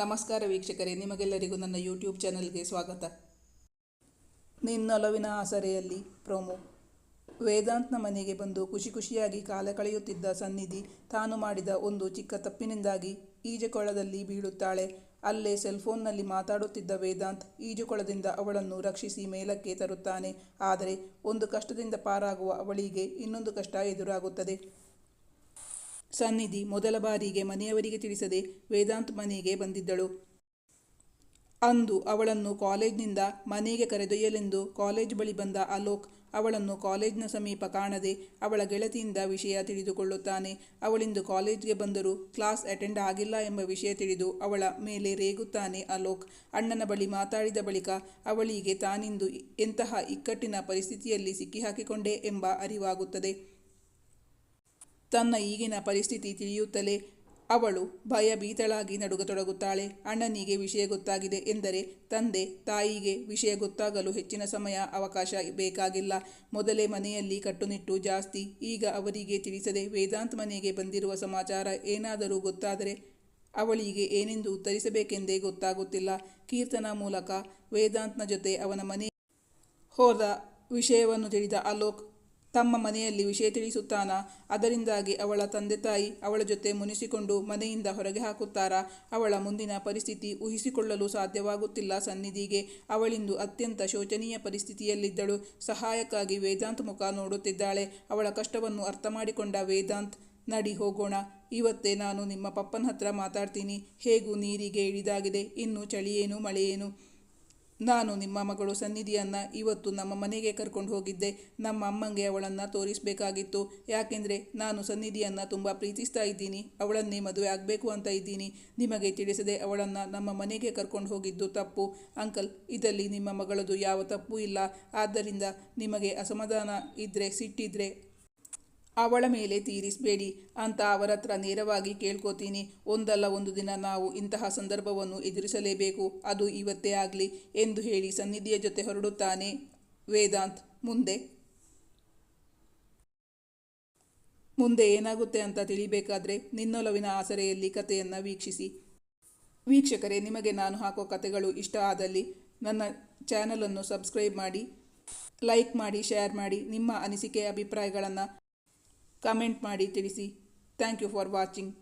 ನಮಸ್ಕಾರ ವೀಕ್ಷಕರೇ, ನಿಮಗೆಲ್ಲರಿಗೂ ನನ್ನ ಯೂಟ್ಯೂಬ್ ಚಾನಲ್ಗೆ ಸ್ವಾಗತ. ನಿನ್ನೊಲವಿನ ಆಸರೆಯಲ್ಲಿ ಪ್ರೋಮೋ. ವೇದಾಂತ್ನ ಮನೆಗೆ ಬಂದು ಖುಷಿ ಖುಷಿಯಾಗಿ ಕಾಲ ಕಳೆಯುತ್ತಿದ್ದ ಸನ್ನಿಧಿ ತಾನು ಮಾಡಿದ ಒಂದು ಚಿಕ್ಕ ತಪ್ಪಿನಿಂದಾಗಿ ಈಜುಕೊಳದಲ್ಲಿ ಬೀಳುತ್ತಾಳೆ. ಅಲ್ಲೇ ಸೆಲ್ಫೋನ್ನಲ್ಲಿ ಮಾತಾಡುತ್ತಿದ್ದ ವೇದಾಂತ್ ಈಜುಕೊಳದಿಂದ ಅವಳನ್ನು ರಕ್ಷಿಸಿ ಮೇಲಕ್ಕೆ ತರುತ್ತಾನೆ. ಆದರೆ ಒಂದು ಕಷ್ಟದಿಂದ ಪಾರಾಗುವ ಅವಳಿಗೆ ಇನ್ನೊಂದು ಕಷ್ಟ ಎದುರಾಗುತ್ತದೆ. ಸನ್ನಿಧಿ ಮೊದಲ ಬಾರಿಗೆ ಮನೆಯವರಿಗೆ ತಿಳಿಸದೆ ವೇದಾಂತ್ ಮನೆಗೆ ಬಂದಿದ್ದಳು. ಅಂದು ಅವಳನ್ನು ಕಾಲೇಜ್ನಿಂದ ಮನೆಗೆ ಕರೆದೊಯ್ಯಲೆಂದು ಕಾಲೇಜ್ ಬಳಿ ಬಂದ ಅಲೋಕ್ ಅವಳನ್ನು ಕಾಲೇಜ್ನ ಸಮೀಪ ಕಾಣದೆ ಅವಳ ಗೆಳತಿಯಿಂದ ವಿಷಯ ತಿಳಿದುಕೊಳ್ಳುತ್ತಾನೆ. ಅವಳಿಂದು ಕಾಲೇಜ್ಗೆ ಬಂದರೂ ಕ್ಲಾಸ್ ಅಟೆಂಡ್ ಆಗಿಲ್ಲ ಎಂಬ ವಿಷಯ ತಿಳಿದು ಅವಳ ಮೇಲೆ ರೇಗುತ್ತಾನೆ ಅಲೋಕ್. ಅಣ್ಣನ ಬಳಿ ಮಾತಾಡಿದ ಬಳಿಕ ಅವಳಿಗೆ ತಾನಿಂದು ಎಂತಹ ಇಕ್ಕಟ್ಟಿನ ಪರಿಸ್ಥಿತಿಯಲ್ಲಿ ಸಿಕ್ಕಿಹಾಕಿಕೊಂಡೆ ಎಂಬ ಅರಿವಾಗುತ್ತದೆ. ತನ್ನ ಈಗಿನ ಪರಿಸ್ಥಿತಿ ತಿಳಿಯುತ್ತಲೇ ಅವಳು ಭಯ ಭೀತಳಾಗಿ ನಡುಗತೊಡಗುತ್ತಾಳೆ. ಅಣ್ಣನಿಗೆ ವಿಷಯ ಗೊತ್ತಾಗಿದೆ ಎಂದರೆ ತಂದೆ ತಾಯಿಗೆ ವಿಷಯ ಗೊತ್ತಾಗಲು ಹೆಚ್ಚಿನ ಸಮಯ ಅವಕಾಶ ಬೇಕಾಗಿಲ್ಲ. ಮೊದಲೇ ಮನೆಯಲ್ಲಿ ಕಟ್ಟುನಿಟ್ಟು ಜಾಸ್ತಿ. ಈಗ ಅವರಿಗೆ ತಿಳಿಸದೆ ವೇದಾಂತ್ ಮನೆಗೆ ಬಂದಿರುವ ಸಮಾಚಾರ ಏನಾದರೂ ಗೊತ್ತಾದರೆ ಅವಳಿಗೆ ಏನೆಂದು ಉತ್ತರಿಸಬೇಕೆಂದೇ ಗೊತ್ತಾಗುತ್ತಿಲ್ಲ. ಕೀರ್ತನ ಮೂಲಕ ವೇದಾಂತ್ನ ಜೊತೆ ಅವನ ಮನೆ ಹೋದ ವಿಷಯವನ್ನು ತಿಳಿದ ಅಲೋಕ್ ತಮ್ಮ ಮನೆಯಲ್ಲಿ ವಿಷಯ ತಿಳಿಸುತ್ತಾನ? ಅದರಿಂದಾಗಿ ಅವಳ ತಂದೆ ತಾಯಿ ಅವಳ ಜೊತೆ ಮುನಿಸಿಕೊಂಡು ಮನೆಯಿಂದ ಹೊರಗೆ ಹಾಕುತ್ತಾರಾ? ಅವಳ ಮುಂದಿನ ಪರಿಸ್ಥಿತಿ ಊಹಿಸಿಕೊಳ್ಳಲು ಸಾಧ್ಯವಾಗುತ್ತಿಲ್ಲ ಸನ್ನಿಧಿಗೆ. ಅವಳಿಂದು ಅತ್ಯಂತ ಶೋಚನೀಯ ಪರಿಸ್ಥಿತಿಯಲ್ಲಿದ್ದಳು. ಸಹಾಯಕ್ಕಾಗಿ ವೇದಾಂತ್ ಮುಖ ನೋಡುತ್ತಿದ್ದಾಳೆ. ಅವಳ ಕಷ್ಟವನ್ನು ಅರ್ಥ ಮಾಡಿಕೊಂಡ ವೇದಾಂತ್, ನಡಿ ಹೋಗೋಣ. ಇವತ್ತೇ ನಾನು ನಿಮ್ಮ ಪಪ್ಪನ ಹತ್ರ ಮಾತಾಡ್ತೀನಿ. ಹೇಗೂ ನೀರಿಗೆ ಇಳಿದಾಗಿದೆ? ಇನ್ನು ಚಳಿಯೇನು, ಮಳೆಯೇನು? ನಾನು ನಿಮ್ಮ ಮಗಳು ಸನ್ನಿಧಿಯನ್ನು ಇವತ್ತು ನಮ್ಮ ಮನೆಗೆ ಕರ್ಕೊಂಡು ಹೋಗಿದ್ದೆ. ನಮ್ಮ ಅಮ್ಮಂಗೆ ಅವಳನ್ನು ತೋರಿಸಬೇಕಾಗಿತ್ತು. ಯಾಕೆಂದರೆ ನಾನು ಸನ್ನಿಧಿಯನ್ನು ತುಂಬ ಪ್ರೀತಿಸ್ತಾ ಇದ್ದೀನಿ. ಅವಳನ್ನೇ ಮದುವೆ ಆಗಬೇಕು ಅಂತ ಇದ್ದೀನಿ. ನಿಮಗೆ ತಿಳಿಸದೆ ಅವಳನ್ನು ನಮ್ಮ ಮನೆಗೆ ಕರ್ಕೊಂಡು ಹೋಗಿದ್ದು ತಪ್ಪು. ಅಂಕಲ್, ಇದರಲ್ಲಿ ನಿಮ್ಮ ಮಗಳದು ಯಾವ ತಪ್ಪು ಇಲ್ಲ. ಆದ್ದರಿಂದ ನಿಮಗೆ ಅಸಮಾಧಾನ ಇದ್ದರೆ ಸಿಟ್ಟಿದ್ರೆ ಅವಳ ಮೇಲೆ ತೀರಿಸಬೇಡಿ. ಅಂತ ಅವರ ಹತ್ರ ನೇರವಾಗಿ ಕೇಳ್ಕೋತೀನಿ. ಒಂದಲ್ಲ ಒಂದು ದಿನ ನಾವು ಇಂತಹ ಸಂದರ್ಭವನ್ನು ಎದುರಿಸಲೇಬೇಕು. ಅದು ಇವತ್ತೇ ಆಗಲಿ ಎಂದು ಹೇಳಿ ಸನ್ನಿಧಿಯ ಜೊತೆ ಹೊರಡುತ್ತಾನೆ ವೇದಾಂತ್. ಮುಂದೆ? ಮುಂದೆ ಏನಾಗುತ್ತೆ ಅಂತ ತಿಳಿಬೇಕಾದ್ರೆ ನಿನ್ನೊಲವಿನ ಆಸರೆಯಲ್ಲಿ ಕಥೆಯನ್ನು ವೀಕ್ಷಿಸಿ. ವೀಕ್ಷಕರೇ, ನಿಮಗೆ ನಾನು ಹಾಕೋ ಕಥೆಗಳು ಇಷ್ಟ ಆದಲ್ಲಿ ನನ್ನ ಚಾನಲನ್ನು ಸಬ್ಸ್ಕ್ರೈಬ್ ಮಾಡಿ, ಲೈಕ್ ಮಾಡಿ, ಶೇರ್ ಮಾಡಿ ನಿಮ್ಮ ಅನಿಸಿಕೆ, ಅಭಿಪ್ರಾಯಗಳನ್ನು ಕಮೆಂಟ್ ಮಾಡಿ ತಿಳಿಸಿ. Thank you for watching